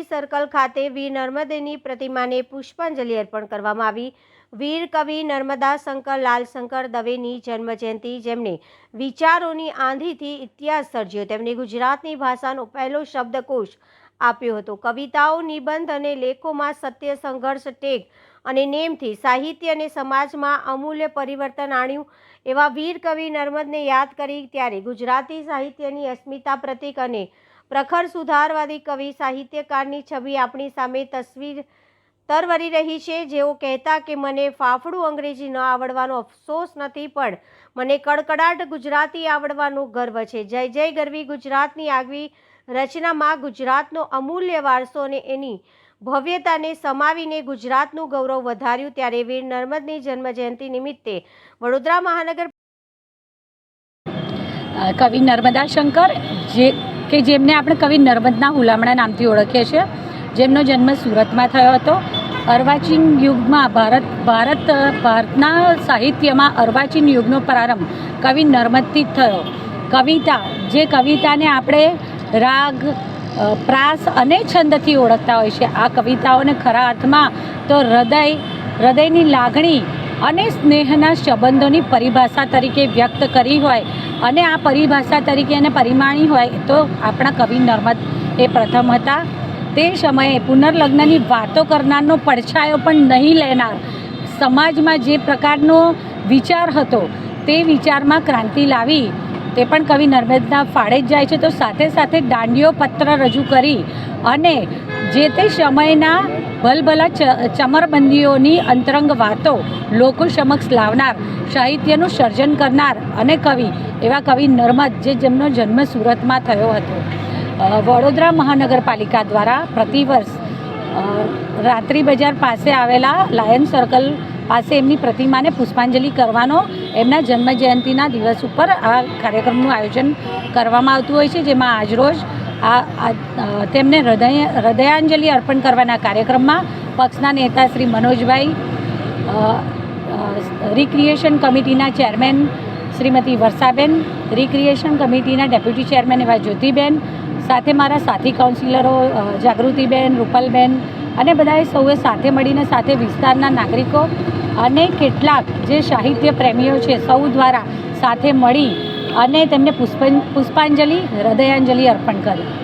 Circle ખાતે વીર નર્મદેની પ્રતિમાને પુષ્પાંજલિ અર્પણ કરવામાં આવી. વીર કવિ નર્મદા શંકર લાલશંકર દવેની જન્મજયંતિ જેમણે વિચારોની આંધીથી ઇતિહાસ સર્જ્યો. તેમણે ગુજરાતની ભાષાનો પહેલો શબ્દકોશ આપ્યો હતો. કવિતાઓ, નિબંધ અને લેખોમાં સત્ય, સંઘર્ષ, ટેગ અને નેમથી સાહિત્ય અને સમાજમાં અમૂલ્ય પરિવર્તન આણ્યું. એવા વીર કવિ નર્મદને યાદ કરી ત્યારે ગુજરાતી સાહિત્યની અસ્મિતા પ્રતિક અને પ્રખર સુધારવાદી કવિ, સાહિત્યકારની છબી આપણી સામે તસવીર તરવરી રહી છે. જેઓ કહેતા કે મને ફાફડું અંગ્રેજી ન આવડવાનો અફસોસ નથી, પણ મને કડકડાટ ગુજરાતી આવડવાનો ગર્વ છે. જય જય ગરવી, ગુજરાતની આગવી રચનામાં ગુજરાતનો અમૂલ્ય વારસો અને એની ભવ્યતાને સમાવીને ગુજરાતનું ગૌરવ વધાર્યું. ત્યારે વીર નર્મદની જન્મજયંતિ નિમિત્તે વડોદરા મહાનગર કવિ નર્મદા શંકર, જે કે જેમને આપણે કવિ નર્મદના હુલામણા નામથી ઓળખીએ છીએ, જેમનો જન્મ સુરતમાં થયો હતો. અર્વાચીન યુગમાં ભારત ભારત, ભારતના સાહિત્યમાં અર્વાચીન યુગનો પ્રારંભ કવિ નર્મદથી થયો. કવિતા, જે કવિતાને આપણે રાગ પ્રાસ અને છંદથી ઓળખતા હોય છે. આ કવિતાઓને ખરા અર્થમાં તો હૃદય, હૃદયની લાગણી અને સ્નેહના સંબંધોની પરિભાષા તરીકે વ્યક્ત કરી હોય અને આ પરિભાષા તરીકે એને પરિમાણી હોય તો આપણા કવિ નર્મદ એ પ્રથમ હતા. તે સમયે પુનર્લગ્નની વાતો કરનારનો પડછાયો પણ નહીં લેનાર. સમાજમાં જે પ્રકારનો વિચાર હતો તે વિચારમાં ક્રાંતિ લાવી. તે પણ કવિ નર્મદના ફાળે જ જાય છે તો સાથે સાથે દાંડીઓ પત્ર રજૂ કરી અને જે તે સમયના ભલભલા ચમરબંધીઓની અંતરંગ વાતો લોકો સમક્ષ લાવનાર, સાહિત્યનું સર્જન કરનાર અને કવિ, એવા કવિ નર્મદ જે જેમનો જન્મ સુરતમાં થયો હતો. વડોદરા મહાનગરપાલિકા દ્વારા પ્રતિવર્ષ રાત્રિ બજાર પાસે આવેલા લાયન સર્કલ પાસે એમની પ્રતિમાને પુષ્પાંજલિ કરવાનો એમના જન્મ જયંતિના દિવસ ઉપર આ કાર્યક્રમનું આયોજન કરવામાં આવતું હોય છે, જેમાં આજરોજ આ તેમને હૃદય હૃદયાંજલિ અર્પણ કરવાના કાર્યક્રમમાં પક્ષના નેતા શ્રી મનોજભાઈ રિક્રિએશન કમિટીના ચેરમેન શ્રીમતી વર્ષાબેન રિક્રિએશન કમિટીના ડેપ્યુટી ચેરમેન એવા જ્યોતિબેન, સાથે મારા સાથી કાઉન્સિલરો જાગૃતિબેન, રૂપલબેન અને બધાએ સૌએ સાથે મળીને સાથે વિસ્તારના નાગરિકો અને કેટલાક જે સાહિત્ય પ્રેમીઓ છે સૌ દ્વારા સાથે મળી અને તેમને પુષ્પ પુષ્પાંજલિ હૃદયાંજલિ અર્પણ કરી.